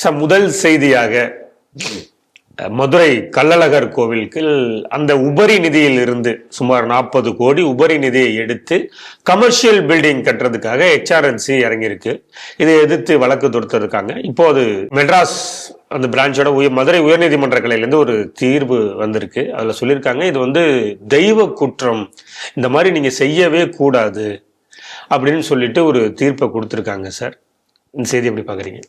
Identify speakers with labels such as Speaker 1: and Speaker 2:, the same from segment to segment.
Speaker 1: Sir முதல் செய்தியாக மதுரை கள்ளழகர் கோவிலுக்கு அந்த உபரி நிதியில் இருந்து சுமார் நாற்பது கோடி உபரி நிதியை எடுத்து கமர்ஷியல் பில்டிங் கட்டுறதுக்காக ஹெச்ஆர்என்சி இறங்கியிருக்கு. இதை எதிர்த்து வழக்கு தொடுத்திருக்காங்க. இப்போ அது மெட்ராஸ் அந்த பிரான்ச்சோட உயர் மதுரை உயர்நீதிமன்ற கிளையிலேருந்து ஒரு தீர்வு வந்திருக்கு. அதில் சொல்லியிருக்காங்க இது வந்து தெய்வ குற்றம். இந்த மாதிரி நீங்கள் செய்யவே கூடாது அப்படின்னு சொல்லிட்டு ஒரு தீர்ப்பை கொடுத்துருக்காங்க சார். இந்த செய்தி எப்படி பார்க்குறீங்க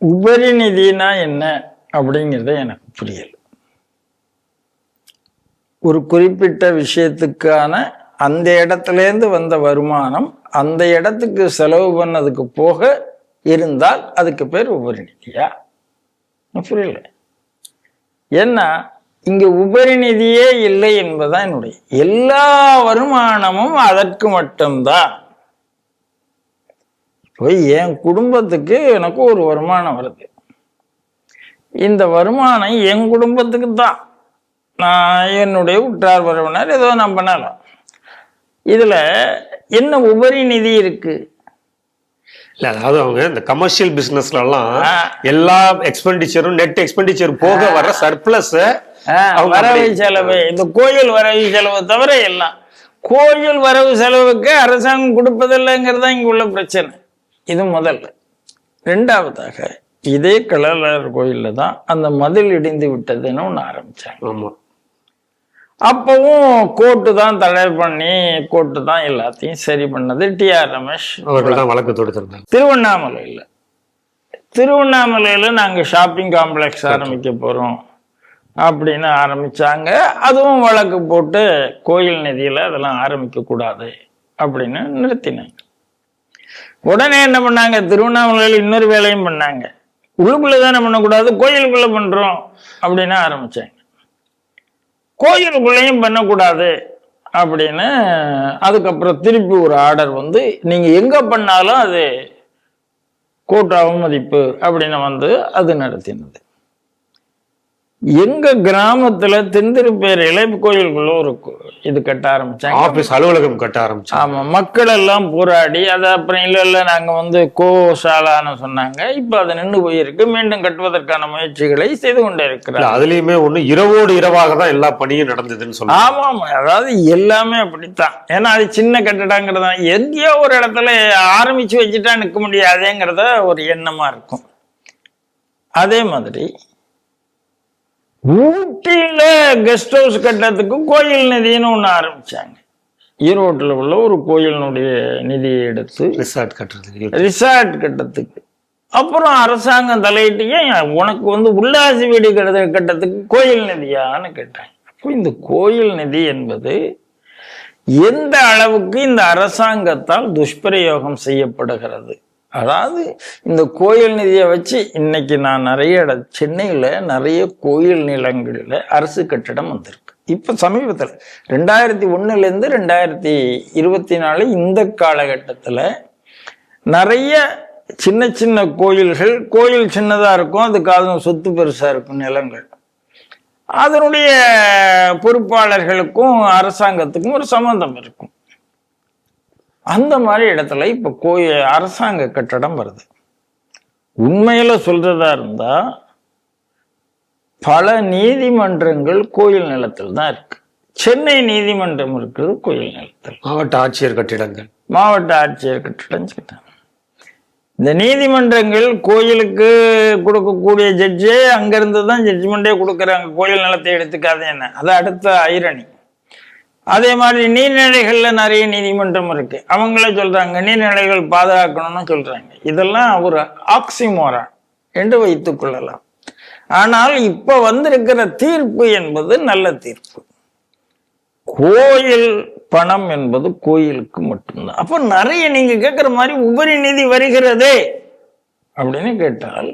Speaker 2: உபரி நிதினா என்ன அப்படிங்கிறது எனக்கு புரியல. ஒரு குறிப்பிட்ட விஷயத்துக்கான அந்த இடத்துலேருந்து வந்த வருமானம் அந்த இடத்துக்கு செலவு பண்ணதுக்கு போக இருந்தால் அதுக்கு பேர் உபரி நிதியா புரியல. ஏன்னா இங்க உபரி நிதியே இல்லை என்பதுதான் என்னுடைய எல்லா வருமானமும் அதற்கு மட்டும்தான். இப்போ என் குடும்பத்துக்கு எனக்கு ஒரு வருமானம் வருது. இந்த வருமானம் என் குடும்பத்துக்கு தான். நான் என்னுடைய உற்றார் உறவினர் ஏதோ நான் பண்ணலாம். இதுல என்ன உபரி நிதி இருக்கு?
Speaker 1: இல்ல அதாவது அவங்க இந்த கமர்ஷியல்
Speaker 2: ஆ.
Speaker 1: எல்லா எக்ஸ்பெண்டிச்சரும் நெட் எக்ஸ்பெண்டிச்சர் போக வர சர்ப்ளஸ்
Speaker 2: வரவு செலவு. இந்த கோயில் வரவு செலவு தவிர எல்லாம். கோயில் வரவு செலவுக்கு அரசாங்கம் கொடுப்பதில்லைங்கிறது தான் இங்க உள்ள பிரச்சனை. இது முதல்ல ரெண்டாவதாக இதே கள்ளழகர் கோயில்ல தான் அந்த மதில் இடிந்து விட்டதுன்னு ஒன்று ஆரம்பிச்சாங்க.
Speaker 1: ஆமா.
Speaker 2: அப்பவும் கோர்ட்டு தான் தடை பண்ணி கோர்ட்டு தான் எல்லாத்தையும் சரி பண்ணது டிஆர் ரமேஷ்.
Speaker 1: அவர்கள் தான் வழக்கு தொடுத்திருந்தாங்க.
Speaker 2: திருவண்ணாமலையில். திருவண்ணாமலையில் நாங்கள் ஷாப்பிங் காம்ப்ளெக்ஸ் ஆரம்பிக்க போகிறோம் அப்படின்னு ஆரம்பிச்சாங்க. அதுவும் வழக்கு போட்டு கோயில் நிதியில் அதெல்லாம் ஆரம்பிக்க கூடாது அப்படின்னு நிறுத்தினாங்க. உடனே என்ன பண்ணாங்க? திருவண்ணாமலையில் இன்னொரு வேலையும் பண்ணாங்க. உள்ளுக்குள்ளே தானே பண்ணக்கூடாது? கோயிலுக்குள்ளே பண்ணுறோம் அப்படின்னு ஆரம்பித்தாங்க கோயிலுக்குள்ளேயும் பண்ணக்கூடாது அப்படின்னு அதுக்கப்புறம் திருப்பி ஒரு ஆர்டர் வந்து நீங்கள் எங்கே பண்ணாலும் அது கோர்ட் அவமதிப்பு அப்படின்னு வந்து அது நடத்தினது. எங்க கிராமத்துல தென்திருப்பேரையில கோயிலுக்குள்ள ஒரு இது கட்ட ஆரம்பிச்சாங்க.
Speaker 1: ஆபீஸ் அலுவலகம் கட்ட ஆரம்பிச்சாங்க.
Speaker 2: ஆமா மக்கள் எல்லாம் போராடி அது அப்புறம் இல்ல இல்ல நாங்க வந்து கோசாலான்னு சொன்னாங்க. இப்ப அது நின்று போயிருக்கு. மீண்டும் கட்டுவதற்கான முயற்சிகளை செய்து கொண்டே இருக்கிறார்
Speaker 1: அதுலயுமே ஒண்ணு இரவோடு இரவாக தான் எல்லா பணியும் நடந்ததுன்னு சொல்லுவாங்க.
Speaker 2: ஆமா ஆமா. அதாவது எல்லாமே அப்படித்தான். ஏன்னா அது சின்ன கட்டடங்கிறதா எங்கேயோ ஒரு இடத்துல ஆரம்பிச்சு வச்சுட்டா நிற்க முடியாதேங்கிறத ஒரு எண்ணமா இருக்கும். அதே மாதிரி ஊட்டியில கெஸ்ட் ஹவுஸ் கட்டுறதுக்கு கோயில் நிதின்னு ஒண்ணு ஆரம்பிச்சாங்க. ஈரோட்டில் உள்ள ஒரு கோயிலினுடைய நிதியை எடுத்து
Speaker 1: ரிசார்ட் கட்டுறதுக்கு
Speaker 2: ரிசார்ட் கட்டத்துக்கு அப்புறம் அரசாங்கம் தலையிட்டு ஏன் உனக்கு வந்து உல்லாசி வீடு கட்ட கட்டத்துக்கு கோயில் நிதியான்னு கேட்டாங்க. அப்போ இந்த கோயில் நிதி என்பது எந்த அளவுக்கு இந்த அரசாங்கத்தால் துஷ்பிரயோகம் செய்யப்படுகிறது? அதாவது இந்த கோயில் நிதியை வச்சு இன்னைக்கு நான் நிறைய இட சென்னையில் நிறைய கோயில் நிலங்களில் அரசு கட்டிடம் வந்திருக்கு. இப்போ சமீபத்தில் ரெண்டாயிரத்தி ஒன்றுலேருந்து ரெண்டாயிரத்தி இருபத்தி நாலு இந்த காலகட்டத்தில் நிறைய சின்ன சின்ன கோயில்கள் கோயில் சின்னதாக இருக்கும் அதுக்கு அதுவும் சொத்து பெருசாக இருக்கும் நிலங்கள். அதனுடைய பொறுப்பாளர்களுக்கும் அரசாங்கத்துக்கும் ஒரு சம்மந்தம் இருக்கும். அந்த மாதிரி இடத்துல இப்போ கோயில் அரசாங்க கட்டடம் வருது. உண்மையில சொல்றதா இருந்தா பல நீதிமன்றங்கள் கோயில் நிலத்தில் தான் இருக்கு. சென்னை நீதிமன்றம் இருக்குது கோயில் நிலத்தில்.
Speaker 1: மாவட்ட ஆட்சியர் கட்டிடங்கள்.
Speaker 2: மாவட்ட ஆட்சியர் கட்டிடம் சொல்லிட்டாங்க. இந்த நீதிமன்றங்கள் கோயிலுக்கு கொடுக்கக்கூடிய ஜட்ஜே அங்கிருந்து தான் ஜட்ஜ்மெண்டே கொடுக்குறாங்க. கோயில் நிலத்தை எடுத்துக்காது என்ன அது அடுத்த ஐரணி அதே மாதிரி நீர்நிலைகளில் நிறைய நீதிமன்றம் இருக்கு. அவங்களே சொல்றாங்க நீர்நிலைகள் பாதுகாக்கணும்னு சொல்றாங்க. இதெல்லாம் ஒரு ஆக்சிமோரான் என்று வைத்துக் கொள்ளலாம். ஆனால் இப்ப வந்திருக்கிற தீர்ப்பு என்பது நல்ல தீர்ப்பு. கோயில் பணம் என்பது கோயிலுக்கு மட்டும்தான். அப்போ நிறைய நீங்க கேட்குற மாதிரி உபரி நிதி வருகிறதே அப்படின்னு கேட்டால்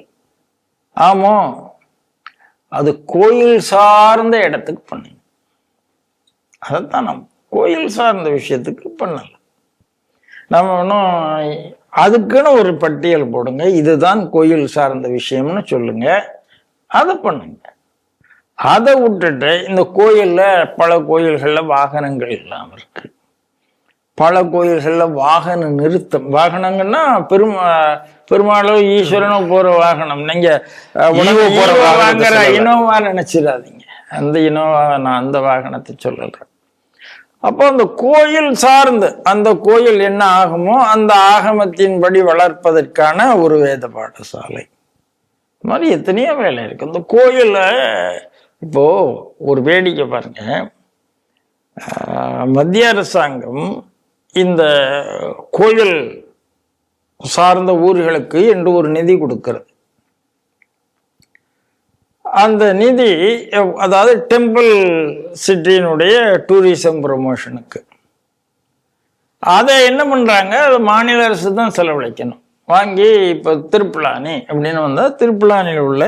Speaker 2: ஆமா அது கோயில் சார்ந்த இடத்துக்கு பண்ணுங்க அதைத்தான் நம்ம கோயில் சார்ந்த விஷயத்துக்கு பண்ணலாம். நம்ம ஒன்றும் அதுக்குன்னு ஒரு பட்டியல் போடுங்க. இதுதான் கோயில் சார்ந்த விஷயம்னு சொல்லுங்க. அதை பண்ணுங்க. அதை விட்டுட்டு இந்த கோயில்ல பல கோயில்கள்ல வாகனங்கள் இல்லாம இருக்கு. பல கோயில்கள்ல வாகன நிறுத்தம். வாகனங்கன்னா பெரும் பெருமாளோ ஈஸ்வரனோ போற வாகனம். நீங்க வாங்குற. இனோவா நினைச்சிடாதீங்க. அந்த இனோவா நான் அந்த வாகனத்தை சொல்லல. அப்போ அந்த கோயில் சார்ந்து அந்த கோயில் என்ன ஆகுமோ அந்த ஆகமத்தின்படி வளர்ப்பதற்கான ஒரு வேத பாடசாலை. இது மாதிரி எத்தனையோ வேலை இருக்கு. இந்த கோயிலை இப்போ ஒரு வேடிக்கை பாருங்க. மத்திய அரசாங்கம் இந்த கோயில் சார்ந்த ஊர்களுக்கு என்று ஒரு நிதி கொடுக்கிறது. அந்த நிதி அதாவது டெம்பிள் சிட்டியினுடைய டூரிசம் ப்ரொமோஷனுக்கு அதை என்ன பண்ணுறாங்க அது மாநில அரசு தான் செலவழிக்கணும். வாங்கி இப்போ திருப்பிளானி அப்படின்னு வந்தால் திருப்பிளானியில் உள்ள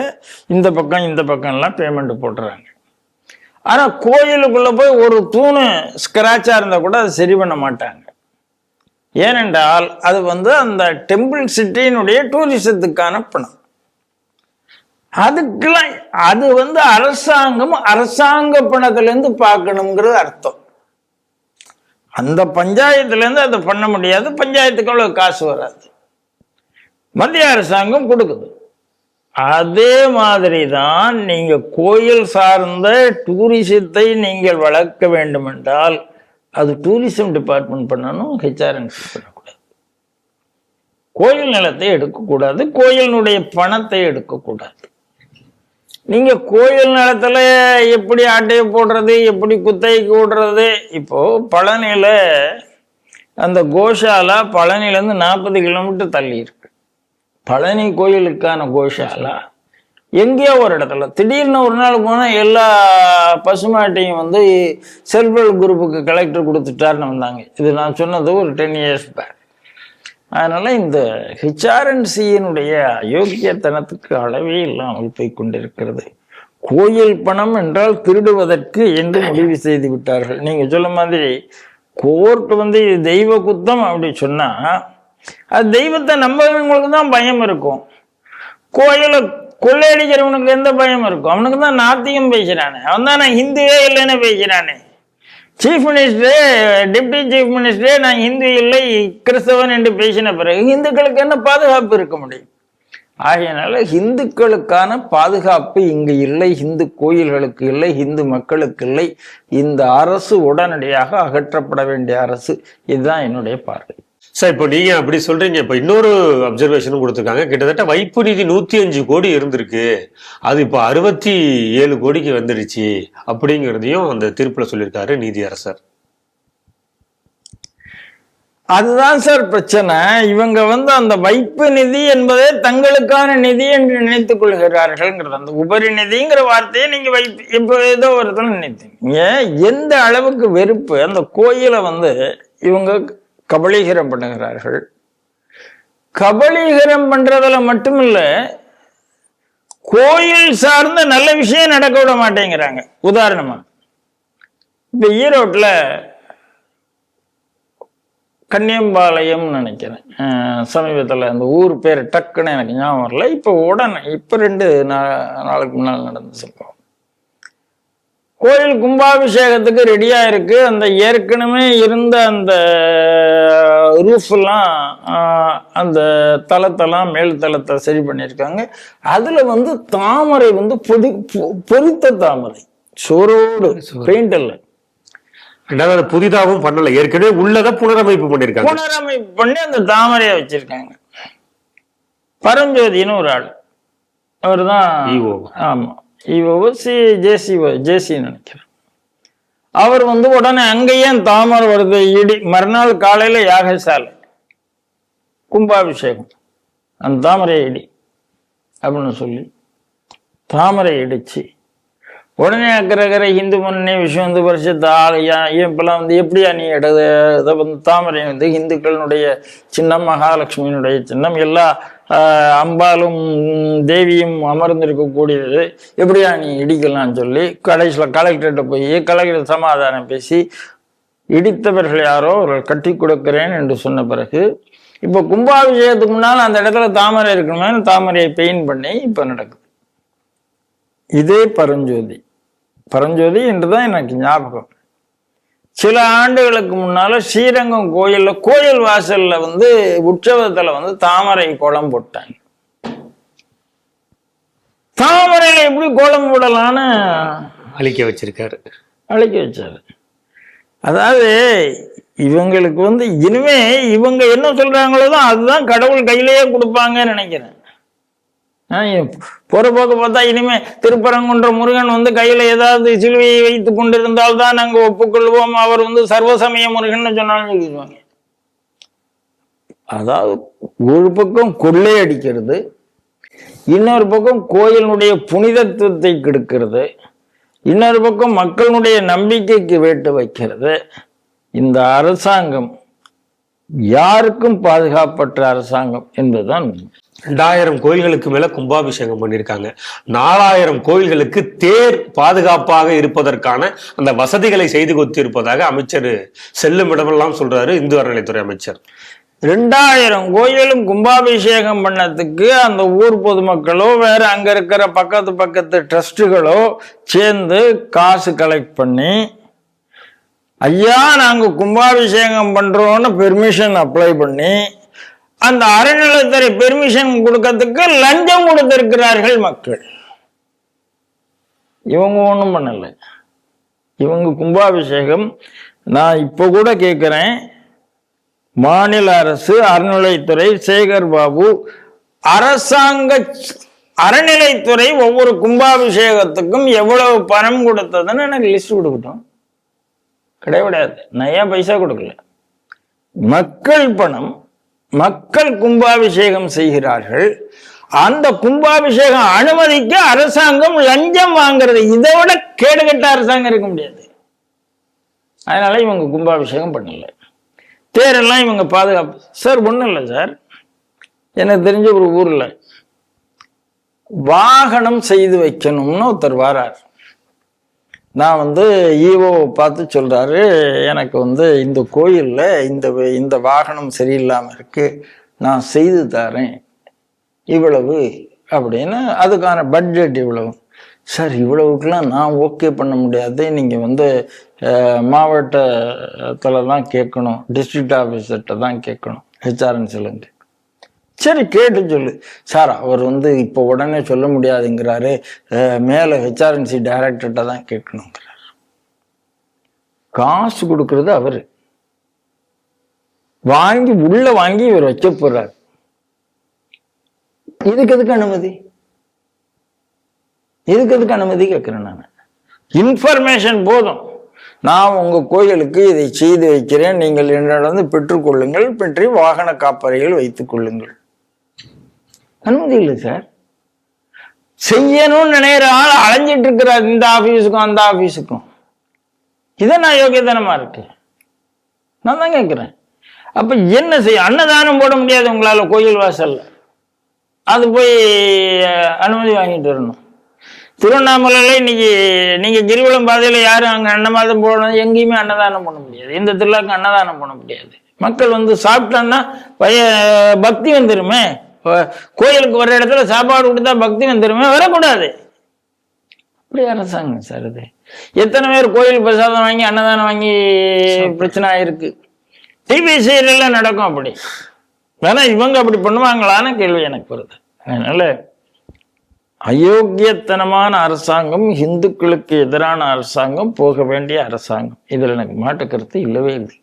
Speaker 2: இந்த பக்கம் இந்த பக்கம்லாம் பேமெண்ட் போட்டுறாங்க. ஆனால் கோயிலுக்குள்ளே போய் ஒரு தூணு ஸ்கிராச்சாக இருந்தால் கூட அதை சரி பண்ண மாட்டாங்க. ஏனென்றால் அது வந்து அந்த டெம்பிள் சிட்டியினுடைய டூரிசத்துக்கான பணம். அதுக்கெல்லாம் அது வந்து அரசாங்கம் அரசாங்க பணத்திலேருந்து பார்க்கணுங்கிறது அர்த்தம். அந்த பஞ்சாயத்துலேருந்து அதை பண்ண முடியாது பஞ்சாயத்துக்கு அவ்வளோ காசு வராது. மத்திய அரசாங்கம் கொடுக்குது. அதே மாதிரி தான் நீங்கள் கோயில் சார்ந்த டூரிசத்தை நீங்கள் வளர்க்க வேண்டுமென்றால் அது டூரிசம் டிபார்ட்மெண்ட் பண்ணணும் ஹெச்ஆர்என்சி பண்ணக்கூடாது. கோயில் நிலத்தை எடுக்கக்கூடாது கோயிலினுடைய பணத்தை எடுக்கக்கூடாது. நீங்க கோயில் நிலத்துல எப்படி ஆட்டையை போடுறது எப்படி குத்தகைக்கு விடுறது? இப்போ பழனியில அந்த கோஷாலா பழனிலேருந்து நாற்பது கிலோமீட்டர் தள்ளி இருக்கு. பழனி கோயிலுக்கான கோஷாலா எங்கேயோ ஒரு இடத்துல. திடீர்னு ஒரு நாள் போனால் எல்லா பசுமாட்டையும் வந்து செல்வல் குரூப்புக்கு கலெக்டர் கொடுத்துட்டாருன்னு வந்தாங்க. இது நான் சொன்னது ஒரு டென் இயர்ஸ் பேக் அதனால இந்த ஹெச்ஆர்என்சியினுடைய அயோக்கியத்தனத்துக்கு அளவே இல்லாமல் போய் கொண்டிருக்கிறது. கோயில் பணம் என்றால் திருடுவதற்கு என்று முடிவு செய்து விட்டார்கள். நீங்க சொல்ல மாதிரி கோர்ட் வந்து இது தெய்வ குத்தம் அப்படி சொன்னா அது தெய்வத்தை நம்பவங்களுக்கு தான் பயம் இருக்கும். கோயிலை கொள்ளையடிக்கிறவனுக்கு எந்த பயம் இருக்கும்? அவனுக்கு தான் நாத்தியம் பேசுறானே. அவன் தான் நான் ஹிந்துவே இல்லைன்னு பேசுறானே. சீஃப் மினிஸ்டரே டிப்டி சீஃப் மினிஸ்டரே நான் ஹிந்து இல்லை கிறிஸ்தவன் என்று பேசின பிறகு இந்துக்களுக்கு என்ன பாதுகாப்பு இருக்க முடியும்? ஆகையினால இந்துக்களுக்கான பாதுகாப்பு இங்கு இல்லை இந்து கோயில்களுக்கு இல்லை இந்து மக்களுக்கு இல்லை. இந்த அரசு உடனடியாக அகற்றப்பட வேண்டிய அரசு. இதுதான் என்னுடைய பார்வை.
Speaker 1: சார் இப்போ நீங்க அப்படி சொல்றீங்க. இப்போ இன்னொரு அப்சர்வேஷனும் கொடுத்துருக்காங்க. கிட்டத்தட்ட வைப்பு நிதி நூத்தி அஞ்சு கோடி இருந்திருக்கு. அது இப்போ அறுபத்தி ஏழு கோடிக்கு வந்துடுச்சு அப்படிங்கிறதையும் அந்த தீர்ப்புல சொல்லியிருக்காரு நீதியரசர்.
Speaker 2: அதுதான் சார் பிரச்சனை. இவங்க வந்து அந்த வைப்பு நிதி என்பதே தங்களுக்கான நிதி என்று நினைத்துக் கொள்கிறார்கள்ங்கிறது. அந்த உபரி நிதிங்கிற வார்த்தையை நீங்க வைப்பு இப்போ ஏதோ ஒரு நினைத்தீங்க. எந்த அளவுக்கு வெறுப்பு? அந்த கோயிலை வந்து இவங்க கபலீகரம் பண்ணுகிறார்கள். கபலீகரம் பண்றதுல மட்டுமில்ல கோயில் சார்ந்த நல்ல விஷயம் நடக்க விட மாட்டேங்கிறாங்க. உதாரணமா இந்த ஈரோட்டில் கன்னியம்பாளையம்னு நினைக்கிறேன். சமீபத்தில் அந்த ஊர் பேர் டக்குன்னு எனக்கு ஞாபகம் வரல. இப்போ உடனே இப்போ ரெண்டு நா- நாளுக்கு முன்னால் நடந்த சம்பவம். கோயில் கும்பாபிஷேகத்துக்கு ரெடியா இருக்கு. அந்த ஏற்கனவே இருந்த அந்த ரூஃப் எல்லாம் ஆஹ், அந்த தளத்தெல்லாம் மேல் தளத்தை சரி பண்ணியிருக்காங்க. அதுல வந்து தாமரை வந்து பொதி பொறித்த தாமரை. சோரோடு பெயிண்ட் இல்லை
Speaker 1: ரெண்டாவது புதிதாகவும் பண்ணல. ஏற்கனவே உள்ளதை புனரமைப்பு பண்ணியிருக்காங்க.
Speaker 2: புனரமைப்பு பண்ணி அந்த தாமரையை வச்சிருக்காங்க. பரஞ்சோதின்னு ஒரு ஆள். அவர் தான்
Speaker 1: ஈஓ.
Speaker 2: ஆமா சி ஜேசி ஜேசின்னு நினைக்கிறேன். அவர் வந்து உடனே அங்கேயே தாமரை வருது இடி மறுநாள் காலையில யாகசாலை கும்பாபிஷேகம். அந்த தாமரை இடி அப்படின்னு சொல்லி தாமரை இடிச்சு உடனே அக்கரகரை இந்து முன்னணி விஷயம் வந்து பரிசுத்த ஆலயா இப்பெல்லாம் வந்து எப்படியா நீ இடது இதை வந்து தாமரை வந்து இந்துக்களினுடைய சின்னம் மகாலட்சுமியினுடைய சின்னம் எல்லா அம்பாலும் தேவியும் அமர்ந்திருக்கக்கூடியது. எப்படியா நீ இடிக்கலாம்னு சொல்லி கடைசியில் கலெக்டர்கிட்ட போய் கலெக்டர் சமாதானம் பேசி இடித்தவர்கள் யாரோ அவர்கள் கட்டி கொடுக்கிறேன் என்று சொன்ன பிறகு இப்போ கும்பாபிஷேகத்துக்கு முன்னால் அந்த இடத்துல தாமரை இருக்கணுமே தாமரையை பெயிண்ட் பண்ணி இப்போ நடக்குது. இதே பரஞ்சோதி. பரஞ்சோதி என்று தான் எனக்கு ஞாபகம். சில ஆண்டுகளுக்கு முன்னால ஸ்ரீரங்கம் கோயில்ல கோயில் வாசல்ல வந்து உற்சவத்துல வந்து தாமரை கோலம் போட்டாங்க. தாமரையில எப்படி கோலம் போடலான்னு
Speaker 1: அழிக்க வச்சிருக்காரு.
Speaker 2: அழைக்க வச்சாரு. அதாவது இவங்களுக்கு வந்து இனிமே இவங்க என்ன சொல்றாங்களோ தான் அதுதான் கடவுள் கையிலேயே கொடுப்பாங்கன்னு நினைக்கிறேன். ஆஹ் போற போக்க பார்த்தா இனிமே திருப்பரங்குன்ற முருகன் வந்து கையில ஏதாவது சிலுவையை வைத்து கொண்டிருந்தால் தான் நாங்க ஒப்புக்கொள்வோம். அவர் வந்து சர்வசமய முருகன் சொன்னாலும் சொல்லிடுவாங்க. அதாவது ஒரு பக்கம் கொள்ளையடிக்கிறது இன்னொரு பக்கம் கோயிலினுடைய புனிதத்துவத்தை கெடுக்கிறது இன்னொரு பக்கம் மக்களுடைய நம்பிக்கைக்கு வேட்டு வைக்கிறது. இந்த அரசாங்கம் யாருக்கும் பாதுகாப்பற்ற அரசாங்கம் என்பதுதான் உண்மை.
Speaker 1: ரெண்டாயிரம் கோயில்களுக்கு மேல கும்பாபிஷேகம் பண்ணியிருக்காங்க நாலாயிரம் கோயில்களுக்கு தேர் பாதுகாப்பாக இருப்பதற்கான அந்த வசதிகளை செய்து கொடுத்திருப்பதாக அமைச்சர் செல்லும் இடமெல்லாம் சொல்றாரு இந்து அறநிலைத்துறை அமைச்சர்.
Speaker 2: ரெண்டாயிரம் கோயிலும் கும்பாபிஷேகம் பண்ணதுக்கு அந்த ஊர் பொதுமக்களோ வேற அங்க இருக்கிற பக்கத்து பக்கத்து ட்ரஸ்ட்டுகளோ சேர்ந்து காசு கலெக்ட் பண்ணி ஐயா நாங்க கும்பாபிஷேகம் பண்றோம்னு பெர்மிஷன் அப்ளை பண்ணி அந்த அறநிலையத்துறை பெர்மிஷன் கொடுக்கறதுக்கு லஞ்சம் கொடுத்திருக்கிறார்கள் மக்கள். இவங்க ஒன்றும் பண்ணலை. இவங்க கும்பாபிஷேகம் நான் இப்போ கூட கேட்குறேன் மாநில அரசு அறநிலைத்துறை சேகர் பாபு அரசாங்க அறநிலைத்துறை ஒவ்வொரு கும்பாபிஷேகத்துக்கும் எவ்வளவு பணம் கொடுத்ததுன்னு எனக்கு லிஸ்ட் கொடுக்கட்டும். கிடையாது நயா பைசா கொடுக்கல? மக்கள் பணம் மக்கள் கும்பாபிஷேகம் செய்கிறார்கள். அந்த கும்பாபிஷேகம் அனுமதிக்க அரசாங்கம் லஞ்சம் வாங்குறது. இதை விட கேடுகட்ட அரசாங்கம் இருக்க முடியாது. அதனால இவங்க கும்பாபிஷேகம் பண்ணல. தேரெல்லாம் இவங்க பாதுகாப்பு. சார் ஒன்றும் இல்லை சார். எனக்கு தெரிஞ்ச ஒரு ஊரில் வாகனம் செய்து வைக்கணும்னு ஒருத்தர் வாரார். நான் வந்து ஈஓ பார்த்து சொல்கிறாரு எனக்கு வந்து இந்த கோயிலில் இந்த இந்த வாகனம் சரியில்லாமல் இருக்குது நான் செய்து தரேன் இவ்வளவு அப்படின்னு அதுக்கான பட்ஜெட் இவ்வளவு. சார் இவ்வளவுக்கெல்லாம் நான் ஓகே பண்ண முடியாது நீங்கள் வந்து மாவட்டத்தில் தான் கேட்கணும் டிஸ்ட்ரிக்ட் ஆஃபீஸர்கிட்ட தான் கேட்கணும். ஹெச்ஆர்என்சிலேருந்து சரி கேட்டு சொல்லு. சார் அவர் வந்து இப்போ உடனே சொல்ல முடியாதுங்கிறாரு. மேலே ஹெச்ஆர்என்சி டைரக்டர்கிட்ட தான் கேட்கணுங்கிறார். காசு கொடுக்கறது அவர். வாங்கி உள்ள வாங்கி இவர் வச்ச போறார் இதுக்கு எதுக்கு அனுமதி? இதுக்கு எதுக்கு அனுமதி கேட்கிறேன் நான். இன்ஃபர்மேஷன் போதும். நான் உங்க கோயிலுக்கு இதை செய்து வைக்கிறேன். நீங்கள் என்னிடம் பெற்றுக்கொள்ளுங்கள். பற்றி வாகன காப்பறையில் வைத்துக் கொள்ளுங்கள். அனுமதி இல்லை சார். செய்யணும்னு நினைக்கிற ஆள் அலைஞ்சிட்டு இருக்கிறார் இந்த ஆபீஸுக்கும் அந்த ஆபீஸுக்கும். இதை நான் யோகியதனமா இருக்கு. நான் தான் கேட்கிறேன். அப்ப என்ன செய்ய அன்னதானம் போட முடியாது உங்களால கோயில் வாசல்ல. அது போய் அனுமதி வாங்கிட்டு வரணும். திருவண்ணாமலையில் இன்னைக்கு நீங்க கிரிவலம் பாதையில் யாரும் அங்கே அன்னமாதம் போடணும் எங்கேயுமே அன்னதானம் பண்ண முடியாது. இந்த திருவிழாவுக்கு அன்னதானம் பண்ண முடியாது. மக்கள் வந்து சாப்பிட்டான்னா பய பக்தி வந்துருமே. கோயிலுக்கு வர இடத்துல சாப்பாடு கொடுத்தா பக்தி வந்துருமே வரக்கூடாது. அப்படி அரசாங்கம் சார் இது எத்தனை பேர் கோயில் பிரசாதம் வாங்கி அன்னதானம் வாங்கி பிரச்சனை ஆயிருக்கு. டிவி சீரியல்ல நடக்கும் அப்படி. வேணா இவங்க அப்படி பண்ணுவாங்களான்னு கேள்வி எனக்கு வருது. அதனால அயோக்கியத்தனமான அரசாங்கம் இந்துக்களுக்கு எதிரான அரசாங்கம் போக வேண்டிய அரசாங்கம். இதுல எனக்கு மாட்டு கருத்து இல்லவே இல்லை.